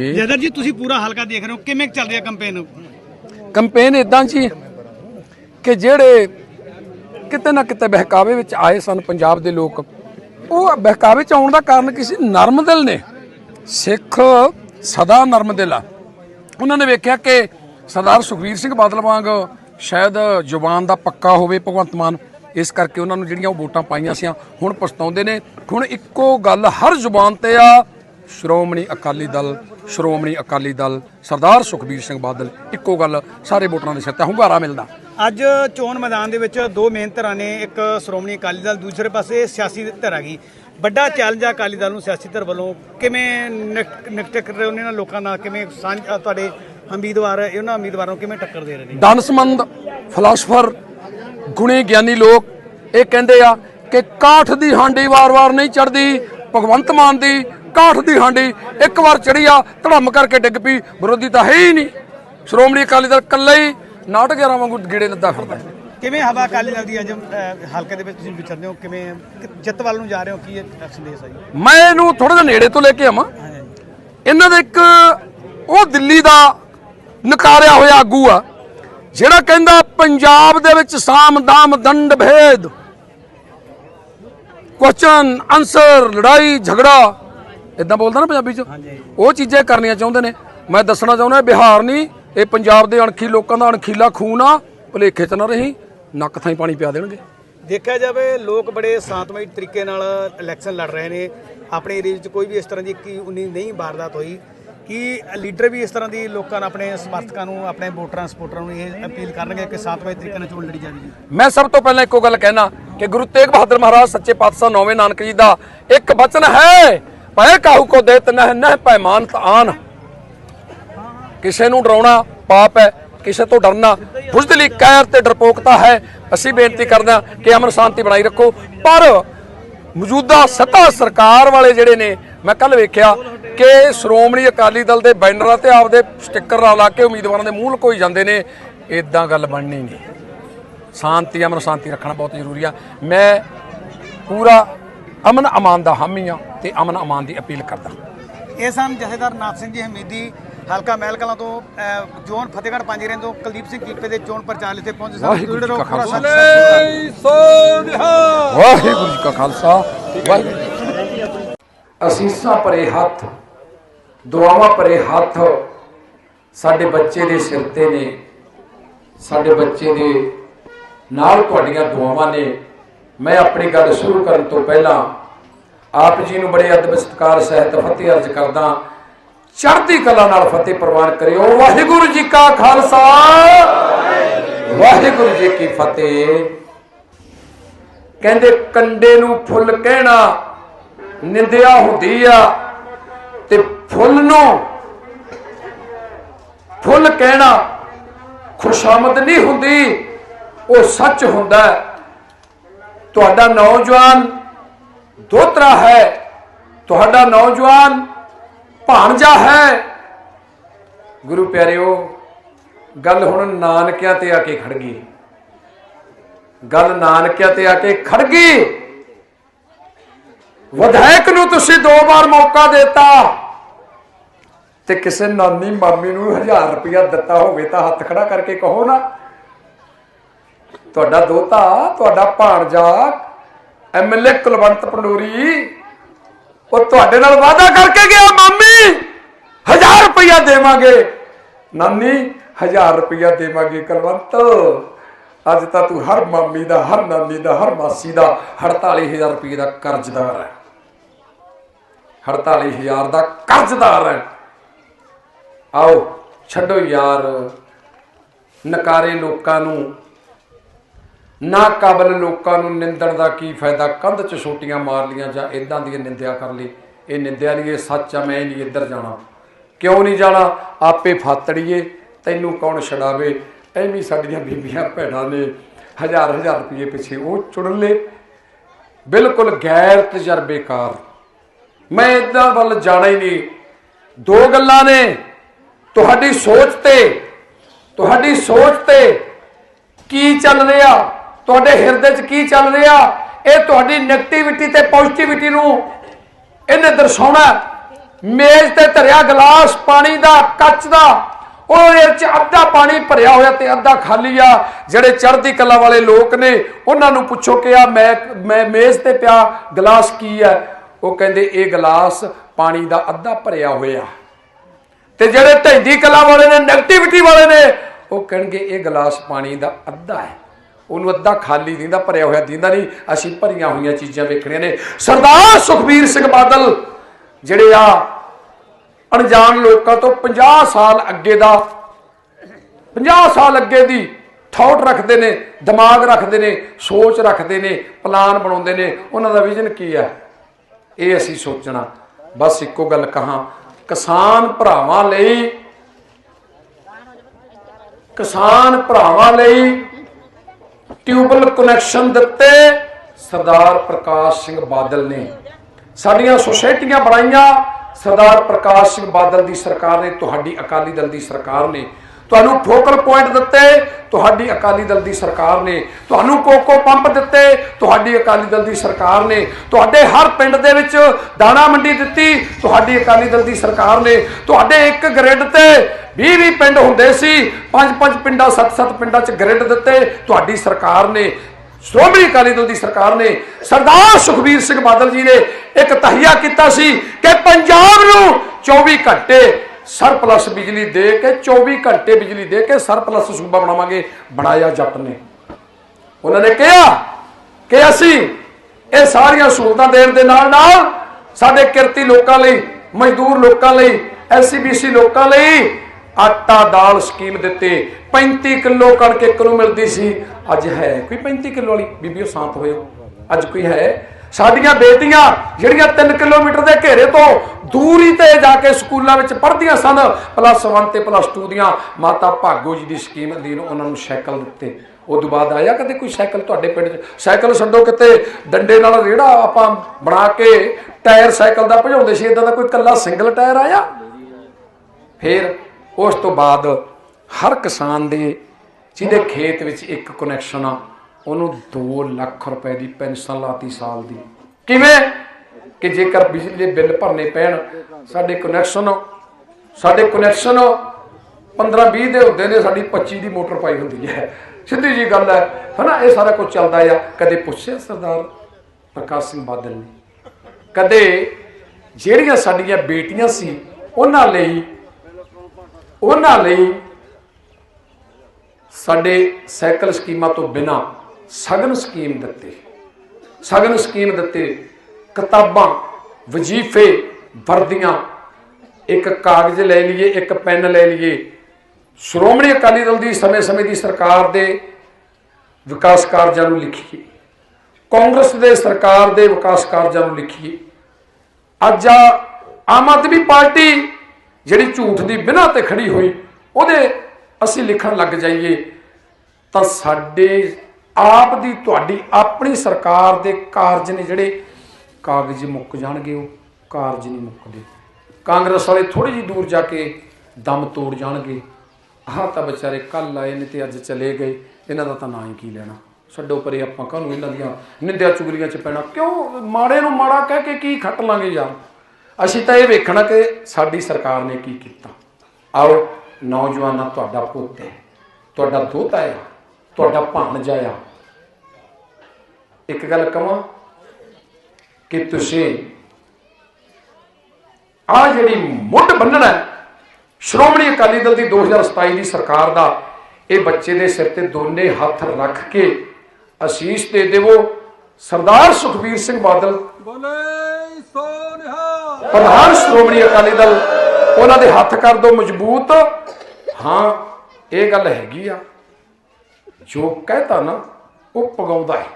ਜੀ ਜਦਰ ਜੀ ਤੁਸੀਂ ਪੂਰਾ ਹਲਕਾ ਦੇਖ ਰਹੇ ਹੋ। ਕਿਵੇਂ ਚੱਲ ਰਿਹਾ ਕੰਪੇਨ ਕੰਪੇਨ ਇਦਾਂ ਜੀ ਕਿ ਜਿਹੜੇ ਕਿਤੇ ਨਾ ਕਿਤੇ ਬਹਿਕਾਵੇ ਵਿੱਚ ਆਏ ਸਨ ਪੰਜਾਬ ਦੇ ਲੋਕ ਉਹ ਬਹਿਕਾਵੇ ਚ ਆਉਣ ਦਾ ਕਾਰਨ ਕਿਸੇ ਨਰਮ ਦਿਲ ਨੇ ਸਿੱਖ ਸਦਾ ਨਰਮ ਦਿਲ ਆ। ਉਹਨਾਂ ਨੇ ਵੇਖਿਆ ਕਿ ਸਰਦਾਰ ਸੁਖਵੀਰ ਸਿੰਘ ਬਾਦਲ ਵਾਂਗ ਸ਼ਾਇਦ ਜ਼ੁਬਾਨ ਦਾ ਪੱਕਾ ਹੋਵੇ ਭਗਵੰਤ ਮਾਨ ਇਸ ਕਰਕੇ ਉਹਨਾਂ ਨੂੰ ਜਿਹੜੀਆਂ ਉਹ ਵੋਟਾਂ ਪਾਈਆਂ ਸੀ ਹੁਣ ਪਛਤਾਉਂਦੇ ਨੇ। ਹੁਣ ਇੱਕੋ ਗੱਲ ਹਰ ਜ਼ੁਬਾਨ ਤੇ ਆ ਸ਼੍ਰੋਮਣੀ ਅਕਾਲੀ ਦਲ ਸ਼੍ਰੋਮਣੀ ਅਕਾਲੀ ਦਲ ਸਰਦਾਰ ਸੁਖਬੀਰ ਸਿੰਘ ਬਾਦਲ ਇੱਕੋ ਗੱਲ ਸਾਰੇ ਵੋਟਰਾਂ ਦੇ ਸਿਰ ਤੇ ਹੁੰਗਾਰਾ ਮਿਲਦਾ। ਅੱਜ ਚੋਣ ਮੈਦਾਨ ਦੇ ਵਿੱਚ ਦੋ ਮੇਨ ਧਿਰਾਂ ਨੇ ਇੱਕ ਸ਼੍ਰੋਮਣੀ ਅਕਾਲੀ ਦਲ ਦੂਸਰੇ ਪਾਸੇ ਸਿਆਸੀ ਧਿਰ ਹੈਗੀ। ਵੱਡਾ ਚੈਲੰਜ ਆ ਅਕਾਲੀ ਦਲ ਨੂੰ ਸਿਆਸੀ ਧਿਰ ਵੱਲੋਂ। ਕਿਵੇਂ ਨਿਕਟ ਕਰ ਰਹੇ ਉਹਨਾਂ ਲੋਕਾਂ ਨਾਲ? ਕਿਵੇਂ ਤੁਹਾਡੇ ਉਮੀਦਵਾਰ ਇਹਨਾਂ ਉਮੀਦਵਾਰਾਂ ਨੂੰ ਕਿਵੇਂ ਟੱਕਰ ਦੇ ਰਹੇ ਨੇ? ਦਾਨਸਮੰਦ ਫਿਲਾਸਫਰ ਗੁਣੀ ਗਿਆਨੀ ਲੋਕ ਇਹ ਕਹਿੰਦੇ ਆ ਕਿ ਕਾਠ ਦੀ ਹਾਂਡੀ ਵਾਰ-ਵਾਰ ਨਹੀਂ ਚੜਦੀ ਭਗਵੰਤ ਮਾਨ ਦੀ ਕਾਠ ਦੀ ਹਾਂਡੀ ਇੱਕ ਵਾਰ ਚੜੀ ਆ ਧੜਮ ਕਰਕੇ ਡਿੱਗ ਪਈ ਵਿਰੋਧੀ ਤਾਂ ਹੈ ਹੀ ਨਹੀਂ। ਸ਼੍ਰੋਮਣੀ ਅਕਾਲੀ ਦਲ ਇਕੱਲਾ ਹੀ ਨਾਟਕ ਗਿਆਰਾਂ ਵਾਂਗੂ ਗੇੜੇ ਲੱਦਾ ਫਿਰਦਾ। ਹੈ। ਕਿਵੇਂ ਹਵਾ ਅਕਾਲੀ ਦਲ ਦੀ ਅੱਜ ਹਲਕੇ ਦੇ ਵਿੱਚ ਤੁਸੀਂ ਵਿਚਰਦੇ ਹੋ? ਕਿਵੇਂ ਕਿ- ਜਿੱਤ ਵੱਲ ਨੂੰ ਜਾ ਰਹੇ ਹੋ? ਕੀ ਇਹ ਸੰਦੇਸ਼ ਹੈ ਜੀ? ਮੈਂ ਇਹਨੂੰ ਥੋੜਾ ਜਿਹਾ ਨੇੜੇ ਤੋਂ ਲੈ ਕੇ ਆਵਾਂ। ਹਾਂਜੀ ਇਹਨਾਂ ਦਾ ਇੱਕ ਉਹ ਦਿੱਲੀ ਦਾ ਨਕਾਰਿਆ ਹੋਇਆ ਆਗੂ ਆ ਜਿਹੜਾ ਕਹਿੰਦਾ ਪੰਜਾਬ ਦੇ ਵਿੱਚ ਸਾਮ ਦਾਮ ਦੰਡ ਭੇਦ। ਕੁਐਸਚਨ ਆਨਸਰ ਲੜਾਈ ਝਗੜਾ। ਇਦਾਂ ਬੋਲਦਾ ਨਾ ਪੰਜਾਬੀ ਚ? ਉਹ ਚੀਜ਼ਾਂ ਕਰਨੀਆਂ ਚਾਹੁੰਦੇ ਨੇ। ਮੈਂ ਦੱਸਣਾ ਚਾਹੁੰਦਾ ਬਿਹਾਰ ਨਹੀਂ ਇਹ ਪੰਜਾਬ ਦੇ ਅਣਖੀ ਲੋਕਾਂ ਦਾ ਅਣਖੀਲਾ ਖੂਨ ਆ। ਭੁਲੇਖੇ ਚ ਨਾ ਰਹੀ ਨੱਕ ਥਾਈ ਪਾਣੀ ਪਿਆ ਦੇਣਗੇ। ਦੇਖਿਆ ਜਾਵੇ ਲੋਕ ਬੜੇ ਸ਼ਾਂਤਮਈ ਤਰੀਕੇ ਨਾਲ ਇਲੈਕਸ਼ਨ ਲੜ ਰਹੇ ਨੇ। ਆਪਣੇ ਏਰੀਆ ਵਿੱਚ ਕੋਈ ਵੀ ਇਸ ਤਰ੍ਹਾਂ ਦੀ ਕੀ ਉਨੀ ਨਹੀਂ ਵਾਰਦਾਤ ਹੋਈ। ਕਿ ਲੀਡਰ ਵੀ ਇਸ ਤਰ੍ਹਾਂ ਦੀ ਲੋਕਾਂ ਨੂੰ ਆਪਣੇ ਸਮਰਥਕਾਂ ਨੂੰ ਆਪਣੇ ਵੋਟਰਾਂ ਸਪੋਰਟਰਾਂ ਨੂੰ ਇਹ ਅਪੀਲ ਕਰਨਗੇ ਕਿ ਸ਼ਾਂਤਮਈ ਤਰੀਕੇ ਨਾਲ ਚੋਣ ਲੜੀ ਜਾਵੇਗੀ? ਮੈਂ ਸਭ ਤੋਂ ਪਹਿਲਾਂ ਇੱਕੋ ਗੱਲ ਕਹਿਣਾ ਕਿ ਗੁਰੂ ਤੇਗ ਬਹਾਦਰ ਮਹਾਰਾਜ ਸੱਚੇ ਪਾਤਸ਼ਾਹ ਨੌਵੇਂ ਨਾਨਕ ਜੀ ਦਾ ਇੱਕ ਬਚਨ ਹੈ। ਪਏ ਕਾਹੂ ਕੋ ਦੇਤ ਨਹਿ ਨਹਿ ਪੈਮਾਨਤ ਆਨ। ਕਿਸੇ ਨੂੰ ਡਰਾਉਣਾ ਪਾਪ ਹੈ, ਕਿਸੇ ਤੋਂ ਡਰਨਾ। ਬੁਜ਼ਦਲੀ ਕਹਿਰ ਤੇ ਡਰਪੋਕਤਾ ਹੈ। ਅਸੀਂ ਬੇਨਤੀ ਕਰਦੇ ਹਾਂ ਕਿ ਅਮਨ ਸ਼ਾਂਤੀ ਬਣਾਈ ਰੱਖੋ। ਪਰ ਮੌਜੂਦਾ ਸੱਤਾ ਸਰਕਾਰ ਵਾਲੇ ਜਿਹੜੇ ਨੇ, ਮੈਂ ਕੱਲ ਵੇਖਿਆ ਕਿ ਸ਼੍ਰੋਮਣੀ ਅਕਾਲੀ ਦਲ ਦੇ ਬੈਨਰਾਂ ਤੇ ਆਪਦੇ ਸਟicker ਲਾ ਲਾ ਕੇ ਉਮੀਦਵਾਰਾਂ ਦੇ ਮੂੰਹ ਲਕੋਈ ਜਾਂਦੇ ਨੇ। ਇਦਾਂ ਗੱਲ ਬਣਨੀ ਨਹੀਂ। ਸ਼ਾਂਤੀ, ਅਮਨ ਸ਼ਾਂਤੀ ਰੱਖਣਾ ਬਹੁਤ ਜ਼ਰੂਰੀ ਆ। ਮੈਂ ਪੂਰਾ ਅਮਨ ਅਮਾਨ ਦਾ ਹਾਮੀ ਆ ਤੇ ਅਮਨ ਅਮਾਨ ਦੀ ਅਪੀਲ ਕਰਦਾ। ਇਹ ਸਨ ਜਥੇਦਾਰ ਨਾਥ ਸਿੰਘ ਜੀ ਹਮੀਦੀ ਹਲਕਾ ਮਹਿਲ ਕਲਾਂ ਤੋਂ ਅਹ, ਜ਼ੋਨ ਫਤਿਹਗੜ੍ਹ ਪੰਜਰੇ ਤੋਂ ਕੁਲਦੀਪ ਸਿੰਘ ਕੀਪੇ ਦੇ ਚੋਣ ਪ੍ਰਚਾਰ ਲਈ ਇੱਥੇ ਪਹੁੰਚੇ ਸਨ। ਵਾਹਿਗੁਰੂ ਜੀ ਕਾ ਪੂਰਾ ਖਾਲਸਾ। ਸਤਿ ਸ੍ਰੀ ਅਕਾਲ। ਵਾਹਿਗੁਰੂ ਜੀ ਕਾ ਖਾਲਸਾ। ਵਾਹਿਗੁਰੂ। ਅਸੀਸਾਂ ਭਰੇ ਹੱਥ ਦੁਆਵਾਂ ਭਰੇ ਹੱਥ ਸਾਡੇ ਬੱਚੇ ਦੇ ਸਿਰ ਤੇ ਨੇ। ਸਾਡੇ ਬੱਚੇ ਦੇ ਨਾਲ ਤੁਹਾਡੀਆਂ ਦੁਆਵਾਂ ਨੇ। ਮੈਂ ਆਪਣੀ ਗੱਲ ਸ਼ੁਰੂ ਕਰਨ ਤੋਂ ਪਹਿਲਾਂ ਆਪ ਜੀ ਨੂੰ ਬੜੇ ਅਦਬ ਸਤਿਕਾਰ ਸਹਿਤ ਫਤਿਹ ਅਰਜ਼ ਕਰਦਾ ਚੜ੍ਹਦੀ ਕਲਾ ਨਾਲ ਫਤਿਹ ਪ੍ਰਵਾਨ ਕਰਿਓ। ਵਾਹਿਗੁਰੂ ਜੀ ਕਾ ਖਾਲਸਾ। ਵਾਹਿਗੁਰੂ ਜੀ ਕੀ ਫਤਿਹ। ਕਹਿੰਦੇ ਕੰਡੇ ਨੂੰ ਫੁੱਲ ਕਹਿਣਾ ਨਿੰਦਿਆ ਹੁੰਦੀ ਆ ਤੇ ਫੁੱਲ ਨੂੰ ਫੁੱਲ ਕਹਿਣਾ ਖੁਸ਼ਾਮਦ ਨਹੀਂ ਹੁੰਦੀ, ਉਹ ਸੱਚ ਹੁੰਦਾ ਹੈ। ਤੁਹਾਡਾ ਨੌਜਵਾਨ ਦੋਤਰਾ ਹੈ, ਤੁਹਾਡਾ ਨੌਜਵਾਨ ਭਾਣਜਾ ਹੈ। ਗੁਰੂ ਪਿਆਰਿਓ, ਗੱਲ ਹੁਣ ਨਾਨਕਿਆਂ ਤੇ ਆ ਕੇ ਖੜ ਗਈ। ਗੱਲ ਨਾਨਕਿਆਂ ਤੇ ਆ ਕੇ ਖੜ ਗਈ। ਵਿਧਾਇਕ ਨੂੰ ਤੁਸੀਂ ਦੋ ਵਾਰ ਮੌਕਾ ਦਿੱਤਾ ਤੇ ਕਿਸੇ ਨਾਨੀ ਮਾਮੀ ਨੂੰ 1000 ਰੁਪਇਆ ਦਿੱਤਾ ਹੋਵੇ ਤਾਂ ਹੱਥ ਖੜਾ ਕਰਕੇ ਕਹੋ ਨਾ। ਤੁਹਾਡਾ ਦੋਤਾ, ਤੁਹਾਡਾ ਭਾਣਜਾ ਐਮਐਲਏ ਕੁਲਵੰਤ ਪੰਡੋਰੀ, ਉਹ ਤੁਹਾਡੇ ਨਾਲ ਵਾਅਦਾ ਕਰਕੇ ਗਿਆ, ਮਾਮੀ! 1000 ਰੁਪਇਆ ਦੇਵਾਂਗੇ। ਨਾਨੀ 1000 ਰੁਪਇਆ ਦੇਵਾਂਗੇ ਕੁਲਵੰਤ। ਅੱਜ ਤਾਂ ਤੂੰ ਹਰ ਮਾਮੀ ਦਾ, ਹਰ ਨਾਨੀ ਦਾ, ਹਰ ਮਾਸੀ ਦਾ 48000 ਰੁਪਏ ਦਾ ਕਰਜ਼ਦਾਰ ਹੈ। 48000 ਦਾ ਕਰਜ਼ਦਾਰ ਹੈ। ਆਓ, ਛੱਡੋ ਯਾਰ। ਨਕਾਰੇ ਲੋਕਾਂ ਨੂੰ ਨਾ ਕਾਬਲ ਲੋਕਾਂ ਨੂੰ ਨਿੰਦਣ ਦਾ ਕੀ ਫਾਇਦਾ? ਕੰਧ 'ਚ ਛੋਟੀਆਂ ਮਾਰ ਲੀਆਂ ਜਾਂ ਇਦਾਂ ਦੀ ਨਿੰਦਿਆ ਕਰ ਲਈ? ਇਹ ਨਿੰਦਿਆ ਨਹੀਂ ਇਹ ਸੱਚ ਆ, ਮੈਂ ਨਹੀਂ ਇੱਧਰ ਜਾਣਾ। ਕਿਉਂ ਨਹੀਂ ਜਾਣਾ? ਆਪੇ ਫਾਤੜੀਏ, ਤੈਨੂੰ ਕੌਣ ਛਡਾਵੇ? ਐਵੇਂ ਸਾਡੀਆਂ ਬੀਬੀਆਂ ਭੈਣਾਂ ਨੇ ਹਜ਼ਾਰ ਹਜ਼ਾਰ ਰੁਪਏ ਪਿੱਛੇ ਉਹ ਚੁਣ ਲਏ। ਬਿਲਕੁਲ ਗੈਰ ਤਜਰਬੇਕਾਰ। ਮੈਂ ਇਦਾਂ ਵੱਲ ਜਾਣਾ ਹੀ ਨਹੀਂ। ਦੋ ਗੱਲਾਂ ਨੇ। ਤੁਹਾਡੀ ਸੋਚ ਤੇ, ਤੁਹਾਡੀ ਸੋਚ ਤੇ ਕੀ ਚੱਲ ਰਿਹਾ? ਤੁਹਾਡੇ ਹਿਰਦੇ 'ਚ ਕੀ ਚੱਲ ਰਿਹਾ? ਇਹ ਤੁਹਾਡੀ 네ਗੇਟਿਵਿਟੀ ਤੇ ਪੋਜ਼ਿਟਿਵਿਟੀ ਨੂੰ ਇਹਨੇ ਦਰਸਾਉਣਾ ਮੇਜ਼ ਤੇ ਧਰਿਆ ਗਲਾਸ ਪਾਣੀ ਦਾ, ਕੱਚ ਦਾ, ਉਹਦੇ ਵਿੱਚ ਅੱਧਾ ਪਾਣੀ ਭਰਿਆ ਹੋਇਆ ਤੇ ਅੱਧਾ ਖਾਲੀ ਆ। ਜਿਹੜੇ ਚੜ੍ਹਦੀ ਕਲਾ ਵਾਲੇ ਲੋਕ ਨੇ, ਉਹਨਾਂ ਨੂੰ ਪੁੱਛੋ ਕਿ ਆ ਮੈਂ ਮੈਂ ਮੇਜ਼ ਤੇ ਪਿਆ ਗਲਾਸ ਕੀ ਹੈ? ਉਹ ਕਹਿੰਦੇ, ਇਹ ਗਲਾਸ ਪਾਣੀ ਦਾ ਅੱਧਾ ਭਰਿਆ ਹੋਇਆ। ਤੇ ਜਿਹੜੇ ਢੈਂਦੀ ਕਲਾ ਵਾਲੇ ਨੇ 네ਗੇਟਿਵਿਟੀ ਵਾਲੇ ਨੇ, ਉਹ ਕਹਿਣਗੇ, ਇਹ ਗਲਾਸ ਪਾਣੀ ਦਾ ਅੱਧਾ ਹੈ। ਉਹਨੂੰ ਅੱਧਾ ਖਾਲੀ ਦਿੰਦਾ, ਭਰਿਆ ਹੋਇਆ ਦਿੰਦਾ ਨਹੀਂ। ਅਸੀਂ ਭਰੀਆਂ ਹੋਈਆਂ ਚੀਜ਼ਾਂ ਵੇਖਣੀਆਂ ਨੇ। ਸਰਦਾਰ ਸੁਖਬੀਰ ਸਿੰਘ ਬਾਦਲ, ਜਿਹੜੇ ਆ ਅਣਜਾਣ ਲੋਕਾਂ ਤੋਂ 50 ਸਾਲ ਅੱਗੇ ਦਾ 50 ਸਾਲ ਅੱਗੇ ਦੀ ਥਾਟ ਰੱਖਦੇ ਨੇ, ਦਿਮਾਗ ਰੱਖਦੇ ਨੇ, ਸੋਚ ਰੱਖਦੇ ਨੇ ਪਲਾਨ ਬਣਾਉਂਦੇ ਨੇ। ਉਹਨਾਂ ਦਾ ਵਿਜ਼ਨ ਕੀ ਹੈ? ਇਹ ਅਸੀਂ ਸੋਚਣਾ। ਬਸ ਇੱਕੋ ਗੱਲ ਕਹਾਂ, ਕਿਸਾਨ ਭਰਾਵਾਂ ਲਈ, ਕਿਸਾਨ ਭਰਾਵਾਂ ਲਈ ਟਿਊਬਲ ਕਨੈਕਸ਼ਨ ਦਿੱਤੇ ਸਰਦਾਰ ਪ੍ਰਕਾਸ਼ ਸਿੰਘ ਬਾਦਲ ਨੇ। ਸਾਡੀਆਂ ਸੁਸਾਇਟੀਆਂ ਬਣਾਈਆਂ, ਸਰਦਾਰ ਪ੍ਰਕਾਸ਼ ਸਿੰਘ ਬਾਦਲ ਦੀ ਸਰਕਾਰ ਨੇ, ਤੁਹਾਡੀ ਅਕਾਲੀ ਦਲ ਦੀ ਸਰਕਾਰ ਨੇ। ਤੁਹਾਨੂੰ ਫੋਕਲ ਪੁਆਇੰਟ ਦਿੱਤੇ, ਤੁਹਾਡੀ ਅਕਾਲੀ ਦਲ ਦੀ ਸਰਕਾਰ ਨੇ। ਤੁਹਾਨੂੰ ਕੋਕੋ ਪੰਪ ਦਿੱਤੇ, ਤੁਹਾਡੀ ਅਕਾਲੀ ਦਲ ਦੀ ਸਰਕਾਰ ਨੇ। ਤੁਹਾਡੇ ਹਰ ਪਿੰਡ ਦੇ ਵਿੱਚ ਦਾਣਾ ਮੰਡੀ ਦਿੱਤੀ, ਤੁਹਾਡੀ ਅਕਾਲੀ ਦਲ ਦੀ ਸਰਕਾਰ ਨੇ। ਤੁਹਾਡੇ ਇੱਕ ਗ੍ਰਿਡ ਤੇ 20 20 ਪਿੰਡ ਹੁੰਦੇ ਸੀ ਪੰਜ ਪੰਜ ਪਿੰਡਾਂ ਸੱਤ ਸੱਤ ਪਿੰਡਾਂ 'ਚ ਗ੍ਰਿਡ ਦਿੱਤੇ, ਤੁਹਾਡੀ ਸਰਕਾਰ ਨੇ। ਸ਼੍ਰੋਮਣੀ ਅਕਾਲੀ ਦਲ ਦੀ ਸਰਕਾਰ ਨੇ। ਸਰਦਾਰ ਸੁਖਬੀਰ ਸਿੰਘ ਬਾਦਲ ਜੀ ਨੇ ਇੱਕ ਤਹੀਆ ਕੀਤਾ ਸੀ ਕਿ ਪੰਜਾਬ ਨੂੰ 24 ਘੰਟੇ ਸਰਪਲਸ ਬਿਜਲੀ ਦੇ ਕੇ 24 ਘੰਟੇ ਬਿਜਲੀ ਦੇ ਕੇ ਸਰਪਲਸ ਸੂਬਾ ਬਣਾਵਾਂਗੇ, ਬਣਾਇਆ ਜੱਟ ਨੇ। ਉਹਨਾਂ ਨੇ ਕਿਹਾ ਕਿ ਅਸੀਂ ਇਹ ਸਾਰੀਆਂ ਸਹੂਲਤਾਂ ਦੇਣ ਦੇ ਨਾਲ ਨਾਲ ਸਾਡੇ ਕਿਰਤੀ ਲੋਕਾਂ ਲਈ, ਮਜ਼ਦੂਰ ਲੋਕਾਂ ਲਈ ਐਸਸੀਬੀਸੀ ਲੋਕਾਂ ਲਈ ਆਟਾ ਦਾਲ ਸਕੀਮ ਦਿੱਤੇ। 35 ਕਿਲੋ ਕਣਕ ਇੱਕ ਨੂੰ ਮਿਲਦੀ ਸੀ। ਅੱਜ ਹੈ ਕੋਈ 35 ਕਿਲੋ ਵਾਲੀ? ਬੀਬੀਓ ਸ਼ਾਂਤ ਹੋਇਓ। ਅੱਜ ਕੋਈ ਹੈ? ਸਾਡੀਆਂ ਬੇਟੀਆਂ ਜਿਹੜੀਆਂ 3 ਕਿਲੋਮੀਟਰ ਦੇ ਘੇਰੇ ਤੋਂ ਦੂਰੀ ਤੇ ਜਾ ਕੇ ਸਕੂਲਾਂ ਵਿੱਚ ਪੜ੍ਹਦੀਆਂ ਸਨ ਪਲੱਸ 1 ਤੇ ਪਲੱਸ 2 ਦੀਆਂ। ਮਾਤਾ ਭਾਗੋ ਜੀ ਦੀ ਸਕੀਮ ਅਧੀਨ ਉਹਨਾਂ ਨੂੰ ਸਾਈਕਲ ਦਿੱਤੇ। ਉਸ ਤੋਂ ਬਾਅਦ ਆਇਆ ਕਦੇ ਕੋਈ ਸਾਈਕਲ ਤੁਹਾਡੇ ਪਿੰਡ 'ਚ? ਸਾਈਕਲ ਛੱਡੋ ਕਿਤੇ, ਡੰਡੇ ਨਾਲ ਰੇੜਾ ਆਪਾਂ ਬਣਾ ਕੇ ਟਾਇਰ ਸਾਈਕਲ ਦਾ ਭਜਾਉਂਦੇ ਸੀ ਇਦਾਂ ਦਾ ਕੋਈ ਕੱਲਾ ਸਿੰਗਲ ਟਾਇਰ ਆਇਆ? ਫਿਰ ਉਸ ਤੋਂ ਬਾਅਦ ਹਰ ਕਿਸਾਨ ਦੇ ਜਿਹਦੇ ਖੇਤ ਵਿੱਚ ਇੱਕ ਕਨੈਕਸ਼ਨ ਆ ਉਹਨੂੰ 2 ਲੱਖ ਰੁਪਏ ਦੀ ਪੈਨਸ਼ਨ ਲਾਤੀ ਸਾਲ ਦੀ। ਕਿਵੇਂ? ਕਿ ਜੇਕਰ ਬਿਜਲੀ ਦੇ ਬਿੱਲ ਭਰਨੇ ਪੈਣ, ਸਾਡੇ ਕਨੈਕਸ਼ਨ ਸਾਡੇ ਕਨੈਕਸ਼ਨ 15 20 ਦੇ ਹੁੰਦੇ ਨੇ, ਸਾਡੀ 25 ਦੀ ਮੋਟਰ ਪਾਈ ਹੁੰਦੀ ਹੈ। ਸਿੱਧੀ ਜੀ ਗੱਲ ਹੈ, ਹਨਾ? ਇਹ ਸਾਰਾ ਕੁਝ ਚੱਲਦਾ ਆ। ਕਦੇ ਪੁੱਛਿਆ ਸਰਦਾਰ ਪ੍ਰਕਾਸ਼ ਸਿੰਘ ਬਾਦਲ ਨੇ? ਕਦੇ ਜਿਹੜੀਆਂ ਸਾਡੀਆਂ ਬੇਟੀਆਂ ਸੀ, ਉਹਨਾਂ ਲਈ ਉਹਨਾਂ ਲਈ ਸਾਡੇ ਸਾਈਕਲ ਸਕੀਮਾਂ ਤੋਂ ਬਿਨਾ ਸਗਨ ਸਕੀਮ ਦਿੱਤੇ। ਸਗਨ ਸਕੀਮ ਦਿੱਤੇ। ਕਿਤਾਬਾਂ, ਵਜ਼ੀਫੇ, ਵਰਦੀਆਂ, ਇੱਕ ਕਾਗਜ਼ ਲੈ ਲਈਏ, ਇੱਕ ਪੈਨ ਲੈ ਲਈਏ। ਸ਼੍ਰੋਮਣੀ ਅਕਾਲੀ ਦਲ ਦੀ ਸਮੇਂ-ਸਮੇਂ ਦੀ ਸਰਕਾਰ ਦੇ ਵਿਕਾਸ ਕਾਰਜਾਂ ਨੂੰ ਲਿਖੀਏ। ਕਾਂਗਰਸ ਦੇ ਸਰਕਾਰ ਦੇ ਵਿਕਾਸ ਕਾਰਜਾਂ ਨੂੰ ਲਿਖੀਏ। ਅੱਜ ਆ ਆਮ ਆਦਮੀ ਪਾਰਟੀ ਜਿਹੜੀ ਝੂਠ ਦੀ ਬਿਨਾਂ ਤੇ ਖੜੀ ਹੋਈ, ਉਹਦੇ ਅਸੀਂ ਲਿਖਣ ਲੱਗ ਜਾਈਏ, ਤਾਂ ਸਾਡੇ ਆਪ ਦੀ ਤੁਹਾਡੀ ਆਪਣੀ ਸਰਕਾਰ ਦੇ ਕਾਰਜ ਨੇ ਜਿਹੜੇ ਕਾਗਜ਼ ਮੁੱਕ ਜਾਣਗੇ, ਉਹ ਕਾਰਜ ਨਹੀਂ ਮੁੱਕਦੇ। ਕਾਂਗਰਸ ਵਾਲੇ ਥੋੜੀ ਜਿਹੀ ਦੂਰ ਜਾ ਕੇ ਦਮ ਤੋੜ ਜਾਣਗੇ। ਆਹ ਤਾਂ ਵਿਚਾਰੇ ਕੱਲ ਆਏ ਨੇ ਤੇ ਅੱਜ ਚਲੇ ਗਏ, ਇਹਨਾਂ ਦਾ ਤਾਂ ਨਾਂ ਹੀ ਕੀ ਲੈਣਾ? ਛੱਡੋ ਪਰੇ ਆਪਾਂ ਕਾਹਨੂੰ ਇਹਨਾਂ ਦੀਆਂ ਨਿੰਦਿਆ ਚੁਗਲੀਆਂ ਚ ਪੈਣਾ? ਕਿਉਂ ਮਾੜੇ ਨੂੰ ਮਾੜਾ ਕਹਿ ਕੇ ਕੀ ਖੱਟ ਲਾਂਗੇ ਯਾਰ? ਅਸੀਂ ਤਾਂ ਇਹ ਵੇਖਣਾ ਕਿ ਸਾਡੀ ਸਰਕਾਰ ਨੇ ਕੀ ਕੀਤਾ। ਆਓ, ਨੌਜਵਾਨਾਂ, ਤੁਹਾਡਾ ਪੁੱਤ ਹੈ, ਤੁਹਾਡਾ ਦੋਤਾ ਹੈ, ਤੁਹਾਡਾ ਭਾਣਜਾ ਆ। ਇੱਕ ਗੱਲ ਕਹਾਂ ਕਿ ਤੁਸੀਂ ਆ ਜਿਹੜੀ ਮੁੱਢ ਬੰਨਣਾ ਸ਼੍ਰੋਮਣੀ ਅਕਾਲੀ ਦਲ ਦੀ 2027 ਦੀ ਸਰਕਾਰ ਦਾ ਇਹ ਬੱਚੇ ਦੇ ਸਿਰ ਤੇ ਦੋਨੇ ਹੱਥ ਰੱਖ ਕੇ ਅਸੀਸ ਦੇ ਦੇਵੋ। ਸਰਦਾਰ ਸੁਖਬੀਰ ਸਿੰਘ ਬਾਦਲ ਬੋਲੇ ਸੋਨਿਹਾ। ਪ੍ਰਧਾਨ ਸ਼੍ਰੋਮਣੀ ਅਕਾਲੀ ਦਲ ਉਹਨਾਂ ਦੇ ਹੱਥ ਕਰ ਦੋ ਮਜ਼ਬੂਤ। ਹਾਂ ਇਹ ਗੱਲ ਹੈਗੀ ਆ। ਜੋ ਕਹਤਾ ਨਾ ਉਹ ਪਗਾਉਂਦਾ ਹੈ।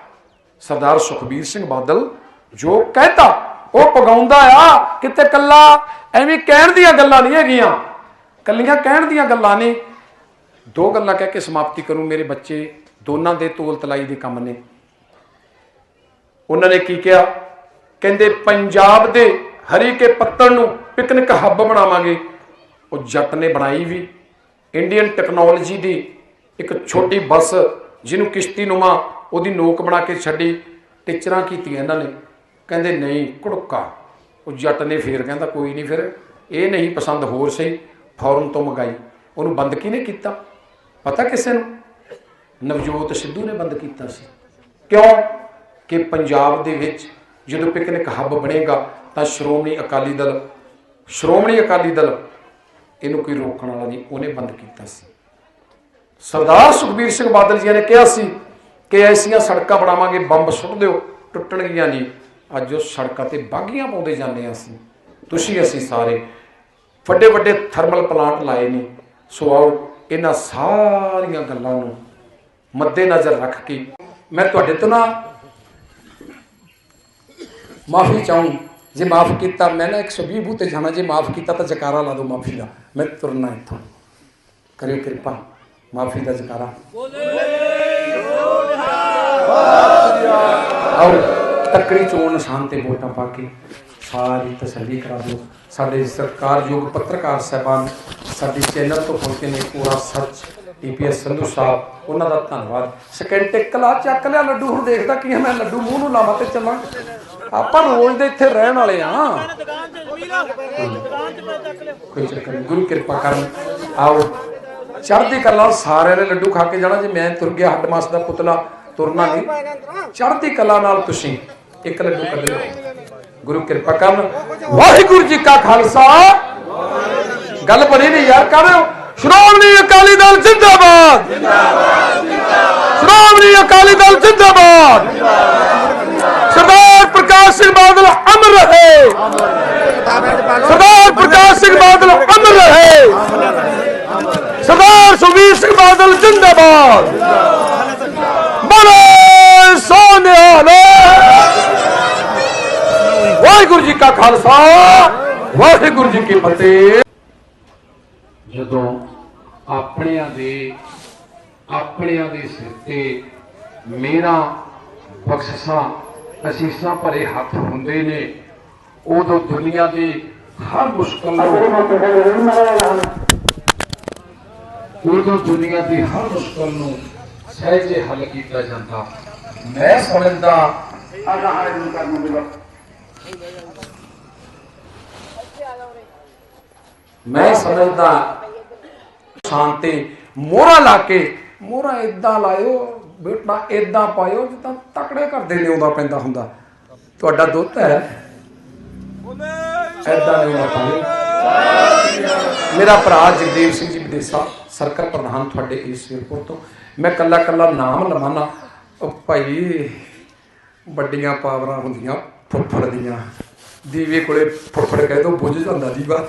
ਸਰਦਾਰ ਸੁਖਬੀਰ ਸਿੰਘ ਬਾਦਲ, ਜੋ ਕਹਤਾ, ਉਹ ਪਗਾਉਂਦਾ ਆ, ਕਿਤੇ ਕੱਲਾ ਐਵੇਂ ਕਹਿਣ ਦੀਆਂ ਗੱਲਾਂ ਨਹੀਂ ਹੈਗੀਆਂ। ਕੱਲੀਆਂ ਕਹਿਣ ਦੀਆਂ ਗੱਲਾਂ ਨੇ। ਦੋ ਗੱਲਾਂ ਕਹਿ ਕੇ ਸਮਾਪਤੀ ਕਰੂੰ ਮੇਰੇ ਬੱਚੇ, ਦੋਨਾਂ ਦੇ ਤੋਲ ਤਲਾਈ ਦੇ ਕੰਮ ਨੇ। ਉਹਨਾਂ ਨੇ ਕੀ ਕਿਹਾ? ਕਹਿੰਦੇ, ਪੰਜਾਬ ਦੇ ਹਰੀਕੇ ਪੱਤਣ ਨੂੰ ਪਿਕਨਿਕ ਹੱਬ ਬਣਾਵਾਂਗੇ। ਉਹ ਜੱਟ ਨੇ ਬਣਾਈ ਵੀ। ਇੰਡੀਅਨ ਟੈਕਨੋਲੋਜੀ ਦੀ ਇੱਕ ਛੋਟੀ ਬੱਸ, ਜਿਹਨੂੰ ਕਿਸ਼ਤੀ ਨੁਮਾ ਉਹਦੀ ਨੋਕ ਬਣਾ ਕੇ ਛੱਡੀ, ਟੀਚਰਾਂ ਕੀਤੀਆਂ ਇਹਨਾਂ ਨੇ। ਕਹਿੰਦੇ, ਨਹੀਂ ਕੁੜਕਾ ਉਹ ਜੱਟ ਨੇ ਫੇਰ ਕਹਿੰਦਾ, ਕੋਈ ਨਹੀਂ ਫਿਰ, ਇਹ ਨਹੀਂ ਪਸੰਦ ਹੋਰ ਸਹੀ, ਫੌਰਨ ਤੋਂ ਮੰਗਾਈ। ਉਹਨੂੰ ਬੰਦ ਕਿਹਨੇ ਕੀਤਾ? ਪਤਾ ਕਿਸੇ ਨੂੰ? ਨਵਜੋਤ ਸਿੱਧੂ ਨੇ ਬੰਦ ਕੀਤਾ ਸੀ। ਕਿਉਂ? ਕਿ ਪੰਜਾਬ ਦੇ ਵਿੱਚ ਜਦੋਂ ਪਿਕਨਿਕ ਹੱਬ ਬਣੇਗਾ, ਤਾਂ ਸ਼੍ਰੋਮਣੀ ਅਕਾਲੀ ਦਲ, ਸ਼੍ਰੋਮਣੀ ਅਕਾਲੀ ਦਲ ਇਹਨੂੰ ਕੋਈ ਰੋਕਣ ਵਾਲਾ ਨਹੀਂ, ਉਹਨੇ ਬੰਦ ਕੀਤਾ ਸੀ। ਸਰਦਾਰ ਸੁਖਬੀਰ ਸਿੰਘ ਬਾਦਲ ਜੀ ਨੇ ਕਿਹਾ ਸੀ ਕਿ ਐਸੀਆਂ ਸੜਕਾਂ ਬਣਾਵਾਂਗੇ, ਬੰਬ ਸੁੱਟ ਦਿਓ, ਟੁੱਟਣਗੀਆਂ ਨਹੀਂ। ਅੱਜ ਉਹ ਸੜਕਾਂ ਤੇ ਬਾਗੀਆਂ ਪਾਉਂਦੇ ਜਾਂਦੇ ਹਾਂ ਅਸੀਂ। ਤੁਸੀਂ ਅਸੀਂ ਸਾਰੇ ਵੱਡੇ ਵੱਡੇ ਥਰਮਲ ਪਲਾਂਟ ਲਾਏ ਨੇ। ਸੋ ਆਓ ਇਹਨਾਂ ਸਾਰੀਆਂ ਗੱਲਾਂ ਨੂੰ ਮੱਦੇ ਨਜ਼ਰ ਰੱਖ ਕੇ ਮੈਂ ਤੁਹਾਡੇ ਤੋਂ ਨਾ ਮਾਫੀ ਚਾਹੂੰ। ਜੇ ਮਾਫ ਕੀਤਾ, ਮੈਂ ਨਾ 120 ਬੂਤੇ ਜਾਣਾ। ਜੇ ਮਾਫ ਕੀਤਾ ਤਾਂ ਜਕਾਰਾ ਲਾ ਦਿਓ ਮਾਫੀ ਦਾ। ਮੈਂ ਤੁਰਨਾ ਇੱਥੋਂ। ਕਰਿਓ ਕਿਰਪਾ। ਮਾਫੀ ਦਾ ਜਕਾਰਾ ਆਓ ਤੱਕੜੀ ਚੋਣ ਨਿਸ਼ਾਨ ਤੇ ਵੋਟਾਂ ਪਾ ਕੇ ਸਾਰੀ ਤਸੱਲੀ ਕਰਾ ਦਿਓ। ਸਾਡੇ ਸਰਕਾਰਯੋਗ ਪੱਤਰਕਾਰ ਸਾਹਿਬਾਨ ਸਾਡੇ ਚੈਨਲ ਤੋਂ ਪਹੁੰਚ ਕੇ ਨੇ ਪੂਰਾ ਸੱਚ ਈਪੀਐਸ ਸੰਧੂ ਸਾਹਿਬ ਉਹਨਾਂ ਦਾ ਧੰਨਵਾਦ। ਸਕਿੰਟ ਕਲਾ ਚੱਕ ਲਿਆ ਲੱਡੂ ਹੁਣ ਦੇਖਦਾ ਕੀ ਮੈਂ ਲੱਡੂ ਮੂੰਹ ਨੂੰ ਲਾਵਾਂ ਤੇ ਚੱਲਾਂ। ਆਪਾਂ ਰੋਜ਼ ਦੇ ਇੱਥੇ ਰਹਿਣ ਵਾਲੇ ਆ ਕੋਈ ਚੱਕਰ ਗੁਰੂ ਕਿਰਪਾ ਕਰਨ। ਆਓ। ਚੜ੍ਹਦੀ ਕਲਾ ਸਾਰਿਆਂ ਨੇ ਲੱਡੂ ਖਾ ਕੇ ਜਾਣਾ, ਜੇ ਮੈਂ ਤੁਰ ਗਿਆ ਹੱਡ ਦਾ ਪੁਤਲਾ, ਤੁਰਨਾ ਨਹੀਂ। ਚੜ੍ਹਦੀ ਕਲਾ ਨਾਲ ਤੁਸੀਂ ਇੱਕ ਲੱਡੂ ਕੱਢ ਲਿਓ ਗੁਰੂ ਕਿਰਪਾ ਕਰਨ। ਵਾਹਿਗੁਰੂ ਜੀ ਕਾ ਖਾਲਸਾ। ਗੱਲ ਬਣੀ ਨਹੀਂ ਯਾਰ, ਕਰ ਰਹੇ ਹੋ? ਸ਼੍ਰੋਮਣੀ ਅਕਾਲੀ ਦਲ ਜਿੰਦਾਬਾਦ। ਸ਼੍ਰੋਮਣੀ ਅਕਾਲੀ ਦਲ ਜਿੰਦਾਬਾਦ। ਸਰਦਾਰ ਪ੍ਰਕਾਸ਼ ਸਿੰਘ ਬਾਦਲ ਅਮਰ ਰਹੇ। ਸਰਦਾਰ ਪ੍ਰਕਾਸ਼ ਸਿੰਘ ਬਾਦਲ ਅਮਰ ਰਹੇ। ਸਰਦਾਰ ਸੁਖਬੀਰ ਸਿੰਘ ਬਾਦਲ, ਜਿੰਦਾਬਾਦ। ਬੋਲੇ ਸੋਨਿਹਾਲ ਵਾਹਿਗੁਰੂ ਜੀ ਕਾ ਖਾਲਸਾ, ਵਾਹਿਗੁਰੂ ਜੀ ਕੀ ਫਤਿਹ। ਜਦੋਂ ਆਪਣਿਆਂ ਦੇ ਆਪਣਿਆਂ ਦੇ ਸਿਰ ਤੇ ਮੇਰਾ ਬਖਸ਼ਾਂ ਅਸੀਸਾਂ ਭਰੇ ਹੱਥ ਹੁੰਦੇ ਨੇ, ਉਦੋਂ ਦੁਨੀਆ ਦੀ ਹਰ ਮੁਸ਼ਕਲ ਨੂੰ ਉਦੋਂ ਦੁਨੀਆ ਦੀ ਹਰ ਮੁਸ਼ਕਲ ਨੂੰ ਸਹਿਜੇ ਹੱਲ ਕੀਤਾ ਜਾਂਦਾ। ਮੈਂ ਸਮਝਦਾ ਮੈਂ ਸਮਝਦਾ ਸ਼ਾਂਤੀ। ਮੋਹਰਾ ਲਾ ਕੇ ਮੋਹਰਾ ਇਦਾਂ ਲਾਇਓ ਬੇਟਾ ਇਦਾਂ ਪਾਇਓ ਜਿੱਦਾਂ ਤਕੜੇ ਘਰ ਦੇ ਲਿਆਉਂਦਾ ਪੈਂਦਾ ਹੁੰਦਾ। ਤੁਹਾਡਾ ਦੁੱਧ ਹੈ। ਐਦਾਂ ਲਿਆਉਣਾ ਪਾਇਓ। ਮੇਰਾ ਭਰਾ ਜਗਦੇਵ ਸਿੰਘ ਜੀ ਵਿਦੇਸਾ ਸਰਕਲ ਪ੍ਰਧਾਨ ਤੁਹਾਡੇ ਇਸ ਏਅਰਪੋਰਟ ਤੋਂ। ਮੈਂ ਕੱਲਾ ਕੱਲਾ ਨਾਮ ਲਵਾਨਾ। ਭਾਈ, ਵੱਡੀਆਂ ਪਾਵਰਾਂ ਹੁੰਦੀਆਂ ਫੁੱਫੜ ਦੀਆਂ। ਦੀਵੇ ਕੋਲੇ ਫੁੱਫੜ ਕਹਿ ਦੋ, ਬੁੱਝ ਜਾਂਦਾ ਦੀਵਾ।